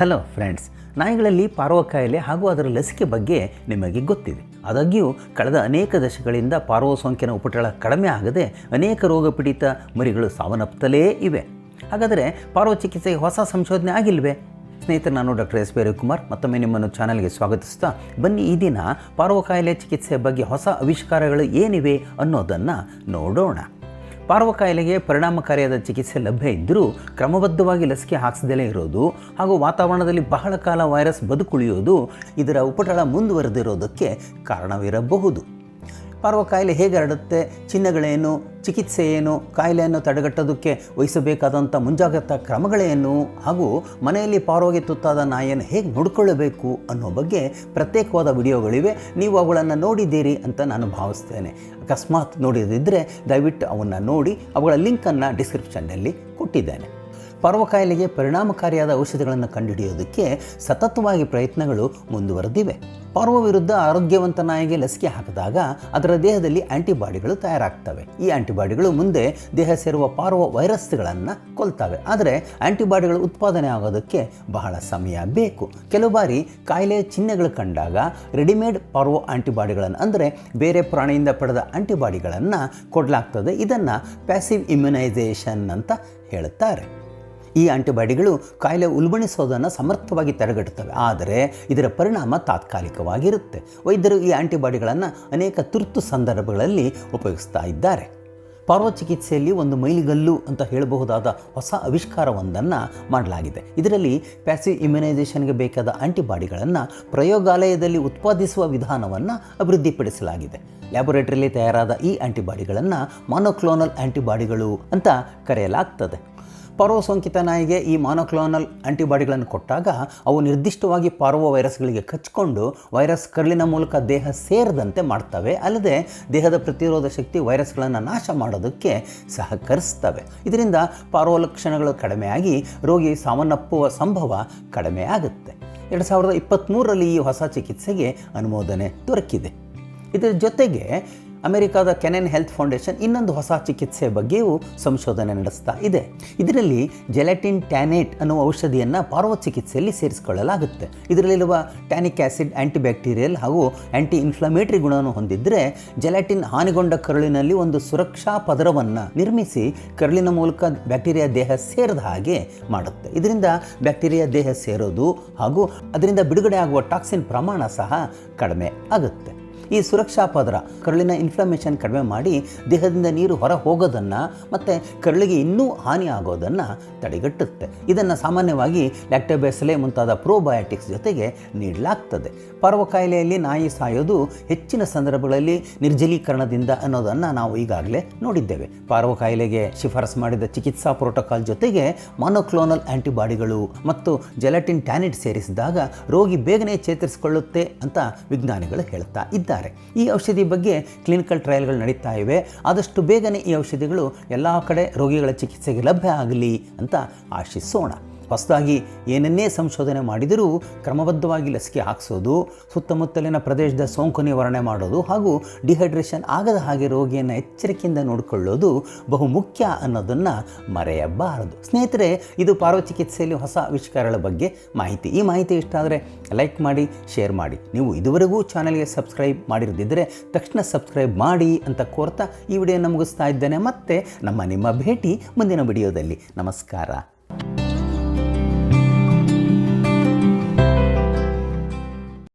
Hello friends ನಾಯಿಗಳಲ್ಲಿ ಪಾರ್ವ ಕಾಯಿಲೆ ಹಾಗೂ ಅದರ ಲಸಿಕೆ ಬಗ್ಗೆ ನಿಮಗೆ ಗೊತ್ತಿದೆ. ಆದಾಗ್ಯೂ, ಕಳೆದ ಅನೇಕ ದಶಕಗಳಿಂದ ಪಾರ್ವ ಸೋಂಕಿನ ಉಪಟಳ ಕಡಿಮೆ ಆಗದೆ ಅನೇಕ ರೋಗ ಪೀಡಿತ ಮರಿಗಳು ಸಾವನ್ನಪ್ಪುತ್ತಲೇ ಇವೆ. ಹಾಗಾದರೆ ಪಾರ್ವ ಚಿಕಿತ್ಸೆಗೆ ಹೊಸ ಸಂಶೋಧನೆ ಆಗಿಲ್ವೇ? ಸ್ನೇಹಿತರೆ, ನಾನು ಡಾಕ್ಟರ್ ಎಸ್ ಬಿ ರವಿಕುಮಾರ್. ಮತ್ತೊಮ್ಮೆ ನಿಮ್ಮನ್ನು ಚಾನಲ್ಗೆ ಸ್ವಾಗತಿಸ್ತಾ, ಬನ್ನಿ ಈ ದಿನ ಪಾರ್ವ ಕಾಯಿಲೆ ಚಿಕಿತ್ಸೆ ಬಗ್ಗೆ ಹೊಸ ಆವಿಷ್ಕಾರಗಳು ಏನಿವೆ ಅನ್ನೋದನ್ನು ನೋಡೋಣ. ಪಾರ್ವ ಕಾಯಿಲೆಗೆ ಪರಿಣಾಮಕಾರಿಯಾದ ಚಿಕಿತ್ಸೆ ಲಭ್ಯ ಇದ್ದರೂ ಕ್ರಮಬದ್ಧವಾಗಿ ಲಸಿಕೆ ಹಾಕಿಸದೇ ಇರೋದು ಹಾಗೂ ವಾತಾವರಣದಲ್ಲಿ ಬಹಳ ಕಾಲ ವೈರಸ್ ಬದುಕುಳಿಯೋದು ಇದರ ಉಪಟಳ ಮುಂದುವರೆದಿರೋದಕ್ಕೆ ಕಾರಣವಿರಬಹುದು. ಪಾರ್ವ ಕಾಯಿಲೆ ಹೇಗೆ ಹರಡುತ್ತೆ ಚಿಹ್ನೆಗಳೇನು ಚಿಕಿತ್ಸೆ ಏನು ಕಾಯಿಲೆಯನ್ನು ತಡೆಗಟ್ಟೋದಕ್ಕೆ ವಹಿಸಬೇಕಾದಂಥ ಮುಂಜಾಗ್ರತಾ ಕ್ರಮಗಳೇನು, ಹಾಗೂ ಮನೆಯಲ್ಲಿ ಪಾರ್ವಗೆ ತುತ್ತಾದ ನಾಯಿಯನ್ನು ಹೇಗೆ ನೋಡಿಕೊಳ್ಳಬೇಕು ಅನ್ನೋ ಬಗ್ಗೆ ಪ್ರತ್ಯೇಕವಾದ ವಿಡಿಯೋಗಳಿವೆ. ನೀವು ಅವುಗಳನ್ನು ನೋಡಿದ್ದೀರಿ ಅಂತ ನಾನು ಭಾವಿಸ್ತೇನೆ. ಅಕಸ್ಮಾತ್ ನೋಡಿದಿದ್ದರೆ ದಯವಿಟ್ಟು ಅವನ್ನು ನೋಡಿ, ಅವುಗಳ ಲಿಂಕನ್ನು ಡಿಸ್ಕ್ರಿಪ್ಷನ್ನಲ್ಲಿ ಕೊಟ್ಟಿದ್ದೇನೆ. ಪಾರ್ವ ಕಾಯಿಲೆಗೆ ಪರಿಣಾಮಕಾರಿಯಾದ ಔಷಧಿಗಳನ್ನು ಕಂಡುಹಿಡಿಯೋದಕ್ಕೆ ಸತತವಾಗಿ ಪ್ರಯತ್ನಗಳು ಮುಂದುವರೆದಿವೆ. ಪಾರ್ವ ವಿರುದ್ಧ ಆರೋಗ್ಯವಂತ ನಾಯಿಗೆ ಲಸಿಕೆ ಹಾಕಿದಾಗ ಅದರ ದೇಹದಲ್ಲಿ ಆಂಟಿಬಾಡಿಗಳು ತಯಾರಾಗ್ತವೆ. ಈ ಆಂಟಿಬಾಡಿಗಳು ಮುಂದೆ ದೇಹ ಸೇರುವ ಪಾರ್ವ ವೈರಸ್ಗಳನ್ನು ಕೊಲ್ತವೆ. ಆದರೆ ಆಂಟಿಬಾಡಿಗಳು ಉತ್ಪಾದನೆ ಆಗೋದಕ್ಕೆ ಬಹಳ ಸಮಯ ಬೇಕು. ಕೆಲವು ಬಾರಿ ಕಾಯಿಲೆ ಚಿಹ್ನೆಗಳು ಕಂಡಾಗ ರೆಡಿಮೇಡ್ ಪಾರ್ವ ಆಂಟಿಬಾಡಿಗಳನ್ನು ಅಂದರೆ ಬೇರೆ ಪ್ರಾಣಿಯಿಂದ ಪಡೆದ ಆಂಟಿಬಾಡಿಗಳನ್ನು ಕೊಡಲಾಗ್ತದೆ. ಇದನ್ನು ಪ್ಯಾಸಿವ್ ಇಮ್ಯುನೈಸೇಷನ್ ಅಂತ ಹೇಳುತ್ತಾರೆ. ಈ ಆಂಟಿಬಾಡಿಗಳು ಕಾಯಿಲೆ ಉಲ್ಬಣಿಸೋದನ್ನು ಸಮರ್ಥವಾಗಿ ತಡೆಗಟ್ಟುತ್ತವೆ. ಆದರೆ ಇದರ ಪರಿಣಾಮ ತಾತ್ಕಾಲಿಕವಾಗಿರುತ್ತೆ. ವೈದ್ಯರು ಈ ಆಂಟಿಬಾಡಿಗಳನ್ನು ಅನೇಕ ತುರ್ತು ಸಂದರ್ಭಗಳಲ್ಲಿ ಉಪಯೋಗಿಸ್ತಾ ಇದ್ದಾರೆ. ಪಾರ್ವ ಚಿಕಿತ್ಸೆಯಲ್ಲಿ ಒಂದು ಮೈಲಿಗಲ್ಲು ಅಂತ ಹೇಳಬಹುದಾದ ಹೊಸ ಆವಿಷ್ಕಾರವೊಂದನ್ನು ಮಾಡಲಾಗಿದೆ. ಇದರಲ್ಲಿ ಪ್ಯಾಸಿವ್ ಇಮ್ಯುನೈಸೇಷನ್ಗೆ ಬೇಕಾದ ಆಂಟಿಬಾಡಿಗಳನ್ನು ಪ್ರಯೋಗಾಲಯದಲ್ಲಿ ಉತ್ಪಾದಿಸುವ ವಿಧಾನವನ್ನು ಅಭಿವೃದ್ಧಿಪಡಿಸಲಾಗಿದೆ. ಲ್ಯಾಬೊರೇಟರಿಯಲ್ಲಿ ತಯಾರಾದ ಈ ಆಂಟಿಬಾಡಿಗಳನ್ನು ಮಾನೋಕ್ಲೋನಲ್ ಆಂಟಿಬಾಡಿಗಳು ಅಂತ ಕರೆಯಲಾಗ್ತದೆ. ಪಾರ್ವ ಸೋಂಕಿತ ನಾಯಿಗೆ ಈ ಮಾನೋಕ್ಲೋನಲ್ ಆಂಟಿಬಾಡಿಗಳನ್ನು ಕೊಟ್ಟಾಗ ಅವು ನಿರ್ದಿಷ್ಟವಾಗಿ ಪಾರ್ವ ವೈರಸ್ಗಳಿಗೆ ಕಚ್ಕೊಂಡು ವೈರಸ್ ಕರಳಿನ ಮೂಲಕ ದೇಹ ಸೇರದಂತೆ ಮಾಡ್ತವೆ, ಅಲ್ಲದೆ ದೇಹದ ಪ್ರತಿರೋಧ ಶಕ್ತಿ ವೈರಸ್ಗಳನ್ನು ನಾಶ ಮಾಡೋದಕ್ಕೆ ಸಹಕರಿಸ್ತವೆ. ಇದರಿಂದ ಪರ್ವ ಲಕ್ಷಣಗಳು ಕಡಿಮೆಯಾಗಿ ರೋಗಿ ಸಾವನ್ನಪ್ಪುವ ಸಂಭವ ಕಡಿಮೆ ಆಗುತ್ತೆ. ಎರಡು ಸಾವಿರದ ಇಪ್ಪತ್ತ್ಮೂರರಲ್ಲಿ ಈ ಹೊಸ ಚಿಕಿತ್ಸೆಗೆ ಅನುಮೋದನೆ ದೊರಕಿದೆ. ಇದರ ಜೊತೆಗೆ ಅಮೆರಿಕಾದ ಕೆನೆನ್ ಹೆಲ್ತ್ ಫೌಂಡೇಶನ್ ಇನ್ನೊಂದು ಹೊಸ ಚಿಕಿತ್ಸೆ ಬಗ್ಗೆಯೂ ಸಂಶೋಧನೆ ನಡೆಸ್ತಾ ಇದೆ. ಇದರಲ್ಲಿ ಜೆಲಾಟಿನ್ ಟ್ಯಾನೇಟ್ ಅನ್ನುವ ಔಷಧಿಯನ್ನು ಪಾರ್ವ ಚಿಕಿತ್ಸೆಯಲ್ಲಿ ಸೇರಿಸಿಕೊಳ್ಳಲಾಗುತ್ತೆ. ಇದರಲ್ಲಿರುವ ಟ್ಯಾನಿಕ್ ಆ್ಯಸಿಡ್ ಬ್ಯಾಕ್ಟೀರಿಯಲ್ ಹಾಗೂ ಆ್ಯಂಟಿ ಇನ್ಫ್ಲಮೇಟರಿ ಗುಣವನ್ನು ಹೊಂದಿದ್ದರೆ ಜೆಲಾಟಿನ್ ಹಾನಿಗೊಂಡ ಕರುಳಿನಲ್ಲಿ ಒಂದು ಸುರಕ್ಷಾ ಪದರವನ್ನು ನಿರ್ಮಿಸಿ ಕರುಳಿನ ಮೂಲಕ ಬ್ಯಾಕ್ಟೀರಿಯಾ ದೇಹ ಸೇರದ ಹಾಗೆ ಮಾಡುತ್ತೆ. ಇದರಿಂದ ಬ್ಯಾಕ್ಟೀರಿಯಾ ದೇಹ ಸೇರೋದು ಹಾಗೂ ಅದರಿಂದ ಬಿಡುಗಡೆ ಆಗುವ ಟಾಕ್ಸಿನ್ ಪ್ರಮಾಣ ಸಹ ಕಡಿಮೆ ಆಗುತ್ತೆ. ಈ ಸುರಕ್ಷಾ ಪದರ ಕರುಳಿನ ಇನ್ಫ್ಲಮೇಷನ್ ಕಡಿಮೆ ಮಾಡಿ ದೇಹದಿಂದ ನೀರು ಹೊರ ಹೋಗೋದನ್ನು ಮತ್ತು ಕರುಳಿಗೆ ಇನ್ನೂ ಹಾನಿ ಆಗೋದನ್ನು ತಡೆಗಟ್ಟುತ್ತೆ. ಇದನ್ನು ಸಾಮಾನ್ಯವಾಗಿ ಲ್ಯಾಕ್ಟೋಬೆಸಲೆ ಮುಂತಾದ ಪ್ರೋಬಯೋಟಿಕ್ಸ್ ಜೊತೆಗೆ ನೀಡಲಾಗ್ತದೆ. ಪರ್ವ ಕಾಯಿಲೆಯಲ್ಲಿ ನಾಯಿ ಸಾಯೋದು ಹೆಚ್ಚಿನ ಸಂದರ್ಭಗಳಲ್ಲಿ ನಿರ್ಜಲೀಕರಣದಿಂದ ಅನ್ನೋದನ್ನು ನಾವು ಈಗಾಗಲೇ ನೋಡಿದ್ದೇವೆ. ಪಾರ್ವ ಕಾಯಿಲೆಗೆ ಶಿಫಾರಸು ಮಾಡಿದ ಚಿಕಿತ್ಸಾ ಪ್ರೋಟೋಕಾಲ್ ಜೊತೆಗೆ ಮಾನೋಕ್ಲೋನಲ್ ಆಂಟಿಬಾಡಿಗಳು ಮತ್ತು ಜೆಲಾಟಿನ್ ಟ್ಯಾನಿಟ್ ಸೇರಿಸಿದಾಗ ರೋಗಿ ಬೇಗನೆ ಚೇತರಿಸಿಕೊಳ್ಳುತ್ತೆ ಅಂತ ವಿಜ್ಞಾನಿಗಳು ಹೇಳ್ತಾ ಇದ್ದಾರೆ. ಈ ಔಷಧಿ ಬಗ್ಗೆ ಕ್ಲಿನಿಕಲ್ ಟ್ರಯಲ್ಗಳು ನಡೀತಾ ಇವೆ. ಆದಷ್ಟು ಬೇಗನೆ ಈ ಔಷಧಿಗಳು ಎಲ್ಲ ಕಡೆ ರೋಗಿಗಳ ಚಿಕಿತ್ಸೆಗೆ ಲಭ್ಯ ಆಗಲಿ ಅಂತ ಆಶಿಸೋಣ. ಹೊಸದಾಗಿ ಏನನ್ನೇ ಸಂಶೋಧನೆ ಮಾಡಿದರೂ ಕ್ರಮಬದ್ಧವಾಗಿ ಲಸಿಕೆ ಹಾಕಿಸೋದು, ಸುತ್ತಮುತ್ತಲಿನ ಪ್ರದೇಶದ ಸೋಂಕು ನಿವಾರಣೆ ಮಾಡೋದು ಹಾಗೂ ಡಿಹೈಡ್ರೇಷನ್ ಆಗದ ಹಾಗೆ ರೋಗಿಯನ್ನು ಎಚ್ಚರಿಕೆಯಿಂದ ನೋಡಿಕೊಳ್ಳೋದು ಬಹು ಮುಖ್ಯ ಅನ್ನೋದನ್ನು ಮರೆಯಬಾರದು. ಸ್ನೇಹಿತರೆ, ಇದು ಪಾರ್ವಚಿಕಿತ್ಸೆಯಲ್ಲಿ ಹೊಸ ಆವಿಷ್ಕಾರಗಳ ಬಗ್ಗೆ ಮಾಹಿತಿ. ಈ ಮಾಹಿತಿ ಇಷ್ಟ ಆದರೆ ಲೈಕ್ ಮಾಡಿ, ಶೇರ್ ಮಾಡಿ. ನೀವು ಇದುವರೆಗೂ ಚಾನಲ್ಗೆ ಸಬ್ಸ್ಕ್ರೈಬ್ ಮಾಡಿರದಿದ್ದರೆ ತಕ್ಷಣ ಸಬ್ಸ್ಕ್ರೈಬ್ ಮಾಡಿ ಅಂತ ಕೋರ್ತಾ ಈ ವಿಡಿಯೋನ ಮುಗಿಸ್ತಾ ಇದ್ದೇನೆ. ಮತ್ತೆ ನಮ್ಮ ನಿಮ್ಮ ಭೇಟಿ ಮುಂದಿನ ವಿಡಿಯೋದಲ್ಲಿ. ನಮಸ್ಕಾರ.